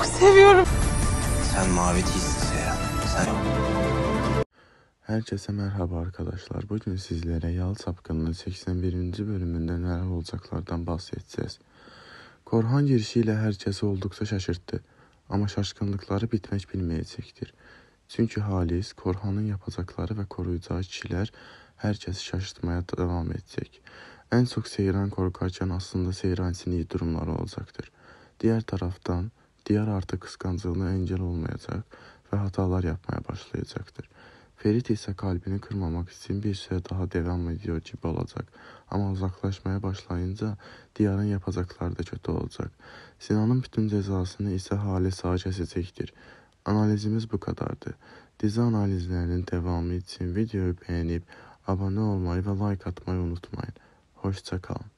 çok seviyorum. Sen mavi değilsin Seyran. Sen... Herkese merhaba arkadaşlar. Bugün sizlere Yal Çapkını'nın 81. bölümünde neler olacaklardan bahsedeceğiz. Korhan girişiyle herkesi oldukça şaşırttı. Ama şaşkınlıkları bitmek bilmeyecektir. Çünkü Halis, Korhan'ın yapacakları ve koruyacağı kişiler herkesi şaşırtmaya devam edecek. En çok Seyran korkarken aslında Seyran için iyi durumları olacaktır. Diğer taraftan İxtiyar artıq qısqanclığına əngəl olmayacaq və hatalar yapmaya başlayacaqdır. Ferit isə qalbini qırmamaq üçün bir süre daha devam ediyor kimi olacaq. Amma uzaqlaşmaya başlayınca Diyarın yapacaqları da kötü olacaq. Sinanın bütün cəzasını isə hali sağ kəsəcəkdir. Analizimiz bu qadardı. Dizi analizlərinin davamı üçün videoyu bəyənib, abunə olmayı və like atmayı unutmayın. Hoşça kalın.